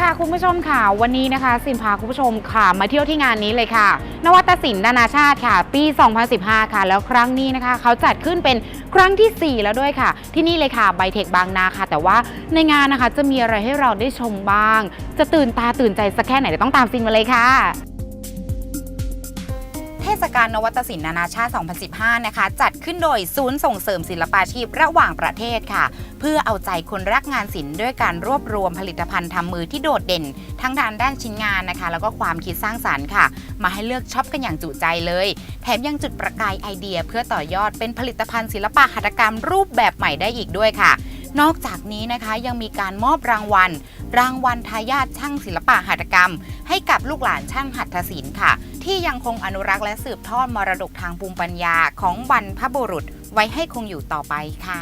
ค่ะคุณผู้ชมค่ะวันนี้นะคะ สินพาคุณผู้ชมค่ะมาเที่ยวที่งานนี้เลยค่ะ นวัตศิลป์นานาชาติค่ะ ปี 2015 ค่ะ แล้วครั้งนี้นะคะ เขาจัดขึ้นเป็นครั้งทีสี่4 แล้วด้วยค่ะ ที่นี่เลยค่ะไบเทคบางนาค่ะ แต่ว่าในงานนะคะจะมีอะไรให้เราได้ชมบ้าง จะตื่นตาตื่นใจสักแค่ไหนเดี๋ยวต้องตามสินมาเลยค่ะ เทศกาลนวัตศิลป์นานาชาติ 2015 นะคะ จัดขึ้นโดยศูนย์ส่งเสริมศิลปาชีพระหว่างประเทศค่ะ เพื่อเอาใจคนรักงานศิลป์ด้วยการรวบรวมผลิตภัณฑ์ทำมือที่โดดเด่น ทั้งทางด้านชิ้นงานนะคะ แล้วก็ความคิดสร้างสรรค์ค่ะ มาให้เลือกช็อปกันอย่างจุใจเลย แถมยังจุดประกายไอเดีย เพื่อต่อยอดเป็นผลิตภัณฑ์ศิลปะหัตถกรรมรูปแบบใหม่ได้อีกด้วยค่ะ นอกจากนี้นะคะยังมีการมอบรางวัล รางวัลทายาทช่างศิลปะหัตถกรรม ให้กับลูกหลานช่างหัตถศิลป์ค่ะ ที่ยังคงอนุรักษ์และสืบทอดมรดกทางภูมิปัญญาของบรรพบุรุษ ไว้ให้คงอยู่ต่อไปค่ะ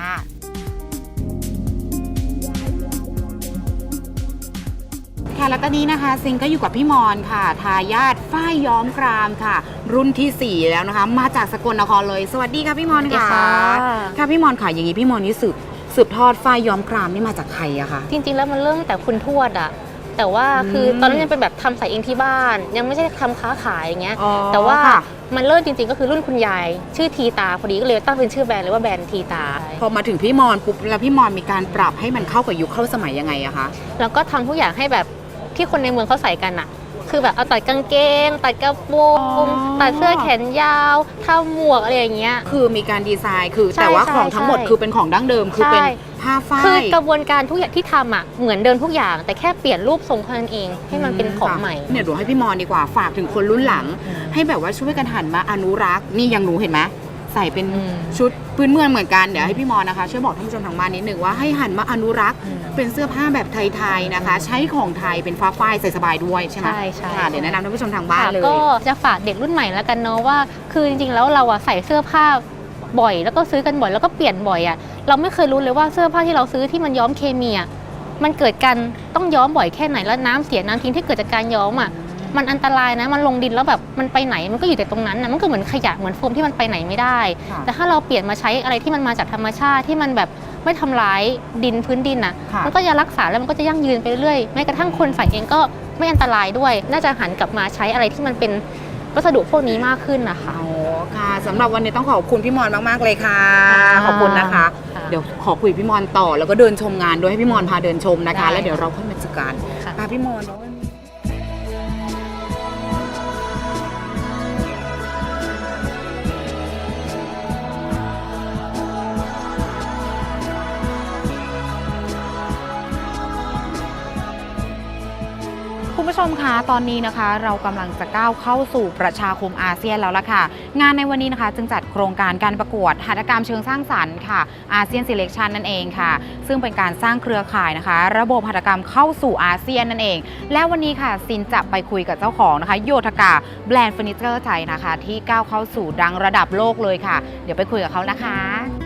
ค่ะแล้วตอนนี้นะคะซิงก็อยู่กับพี่มอนค่ะ ทายาทฝ้ายย้อมกรามค่ะ รุ่นทีสี่4 แล้วนะคะ มาจากสกลนครเลย สวัสดีค่ะพี่มอนสวัสดีค่ะค่ะค่ะพี่มอนค่ะอย่างนี้พี่มอนนี่สืบ สืบทอดฝ้ายย้อมกรามนี่มาจากใครอะคะ จริงๆ แล้วมันเริ่มตั้งแต่คุณทวดอะแต่ว่าคือมตอนนั้นยังเป็นแบบทำใส่เองที่บ้าน ยังไม่ใช่ทำค้าขายอย่างเงี้ย อ๋อแต่ว่าค่ะ มันเริ่มจริงๆ ก็คือรุ่นคุณยาย ชื่อทีตาพอดีก็เลยตั้งเป็นชื่อแบรนด์เลยว่าแบรนด์ทีตา พอมาถึงพี่มอนปุ๊บแล้วพี่มอนมีการปรับให้มันเข้ากับยุคเข้าสมัยยังไงอะคะ แล้วก็ทำทุกอย่างให้แบบที่คนในเมืองเขาใส่กันอะ คือแบบเอาตัดกางเกง ตัดกระโปรงอ๋อตัดเสื้อแขนยาวทำหมวกอะไรอย่างเงี้ย คือมีการดีไซน์คือ ใช่แต่ว่าใช่ของทั้งหมดใช่คือเป็นของดั้งเดิมคือเป็นใช่ ผ้าฝ้าคือย กระบวนการทุกอย่างที่ทำอะเหมือนเดิมทุกอย่าง แต่แค่เปลี่ยนรูปทรงเท่านั้นเองให้มันเป็นของค่ะใหม่ เนี่ยเดี๋ยวให้พี่มอนดีกว่าฝากถึงคนรุ่นหลัง ให้แบบว่าช่วยกันหันมาอนุรักษ์นี่อยังหนูเห็นไหม ใส่เป็นอืมชุดพื้นเมืองเหมือนกันเดี๋ยวให้พี่มอนนะคะช่วยบอกท่านผู้ชมทางบ้านนิดหนึ่งว่าให้หันมาอนุรักษ์เป็นเสื้อผ้าแบบไทยๆนะคะ ใช้ของไทยเป็นฟ้าฝ้ายใส่สบายด้วยใช่ไหมใช่ใช่ค่ะเดี๋ยวแนะนำท่านผู้ชมทางบ้านค่ะเลยก็จะฝากเด็กรุ่นใหม่แล้วกันเนาะว่า คือจริงๆแล้วเราอะใส่เสื้อผ้าบ่อย แล้วก็ซื้อกันบ่อยแล้วก็เปลี่ยนบ่อยอะเราไม่เคยรู้เลยว่าเสื้อผ้าที่เราซื้อที่มันย้อมเคมีอะมันเกิดการต้องย้อมบ่อยแค่ไหนแล้วน้ำเสียน้ำทิ้งที่เกิดจากการย้อมอะ มันอันตรายนะ มันลงดินแล้วแบบมันไปไหนมันก็อยู่แต่ตรงนั้นนะมันก็เหมือนขยะเหมือนโฟมที่มันไปไหนไม่ได้ค่ะแต่ถ้าเราเปลี่ยนมาใช้อะไรที่มันมาจากธรรมชาติที่มันแบบไม่ทำร้ายดินพื้นดินน่ะค่ะมันก็จะรักษาแล้วมันก็จะยั่งยืนไปเรื่อยแม้กระทั่งคนใส่เองก็ไม่อันตรายด้วย น่าจะหันกลับมาใช้อะไรที่มันเป็นวัสดุพวกนี้มากขึ้นนะคะอ๋อค่ะสำหรับวันนี้ต้องขอบคุณพี่มอนมาก ๆ เลยค่ะค่ะขอบคุณนะคะค่ะเดี๋ยวขอคุยกับพี่มอนต่อแล้วก็เดินชมงานด้วยให้พี่มอนพาเดินชมนะคะได้แล้วเดี๋ยวเราค่อยมาจัดการค่ะพาพี่มอน ผู้ชมคะตอนนี้นะคะ เรากำลังจะก้าวเข้าสู่ประชาคมอาเซียนแล้วล่ะค่ะ งานในวันนี้นะคะ จึงจัดโครงการการประกวดหัตถกรรมเชิงสร้างสรรค์ค่ะอาเซียน e ิเล c ชันนั่นเองค่ะ ซึ่งเป็นการสร้างเครือข่ายนะคะ ระบบหัตถกรรมเข้าสู่อาเซียนนั่นเอง และวันนี้ค่ะซินจะไปคุยกับเจ้าของนะคะ โยธกาแบรนด์เฟอร์นิเจอร์ไทยนะคะ ที่ก้าวเข้าสู่ดังระดับโลกเลยค่ะ เดี๋ยวไปคุยกับเขานะคะ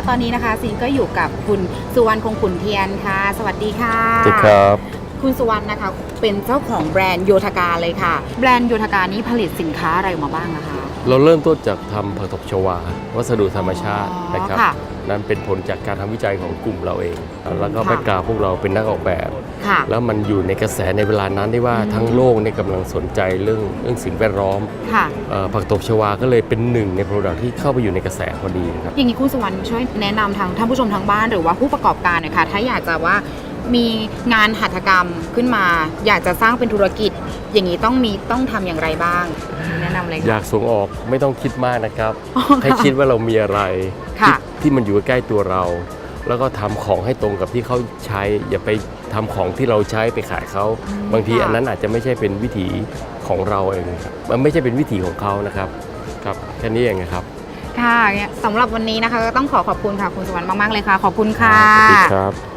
และตอนนี้นะคะซินก็อยู่กับคุณสุวรรณคงขุนเทียนค่ะ สวัสดีค่ะสวัสดีครับ คุณสุวรรณนะคะ เป็นเจ้าของแบรนด์โยธกาเลยค่ะ แบรนด์โยธกานี้ผลิตสินค้าอะไรออกมาบ้างนะคะ เราเริ่มต้นจากทำผักตบชวา วัสดุธรรมชาติอ๋อนะครับค่ะนั่นเป็นผลจากการทำวิจัยของกลุ่มเราเอง แล้วก็ค่ะแบ็กกราวพวกเราเป็นนักออกแบบ ค่ะแล้วมันอยู่ในกระแสในเวลานั้นได้ว่าอืมทั้งโลกเนี่ยกำลังสนใจเรื่องเรื่องสิ่งแวดล้อมค่ะเอ่อผักตบชวาก็เลยเป็นหนึ่งในโปรดักที่เข้าไปอยู่ในกระแสพอดีครับ อย่างนี้คุณสุวรรณช่วยแนะนำทางท่านผู้ชมทางบ้านหรือว่าผู้ประกอบการหน่อยค่ะถ้าอยากจะว่ามีงานหัตถกรรมขึ้นมา อยากจะสร้างเป็นธุรกิจ อย่างนี้ต้องมีต้องทำอย่างไรบ้างแนะนำเลยอค่ะ ยากส่งออกไม่ต้องคิดมากนะครับอ๋อให้คิดว่าเรามีอะไรค่ะ ที่ที่มันอยู่ใกล้ตัวเรา แล้วก็ทำของให้ตรงกับที่เขาใช้ อย่าไป ทำของที่เราใช้ไปขายเขา บางทีค่ะอันนั้นอาจจะไม่ใช่เป็นวิถีของเราเองครับมันไม่ใช่เป็นวิถีของเขานะครับครับแค่นี้เองนะครับค่ะเนี่ยสำหรับวันนี้นะคะก็ต้องขอขอบคุณค่ะคุณสุวรรณมากๆเลยค่ะ ขอบคุณค่ะสวัสดีครับ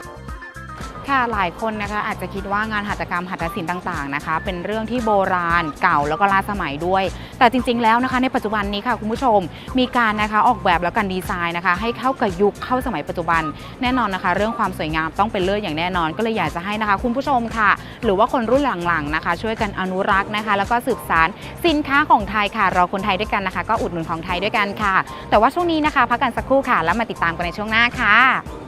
ค่ะหลายคนนะคะอาจจะคิดว่างานหัตถกรรมหัตถศิลป์ต่างๆนะคะ เป็นเรื่องที่โบราณเก่าแล้วก็ล้าสมัยด้วย แต่จริงๆแล้วนะคะ ในปัจจุบันนี้ค่ะคุณผู้ชม มีการนะคะออกแบบแล้วกันดีไซน์นะคะ ให้เข้ากับยุคเข้าสมัยปัจจุบัน แน่นอนนะคะ เรื่องความสวยงามต้องเป็นเลิศอย่างแน่นอน ก็เลยอยากจะให้นะคะ คุณผู้ชมค่ะ หรือว่าคนรุ่นหลังๆนะคะ ช่วยกันอนุรักษ์นะคะ แล้วก็สืบสานสินค้าของไทยค่ะ เราคนไทยด้วยกันนะคะ ก็อุดหนุนของไทยด้วยกันค่ะ แต่ว่าช่วงนี้นะคะพักกันสักครู่ค่ะ แล้วมาติดตามกันในช่วงหน้าค่ะ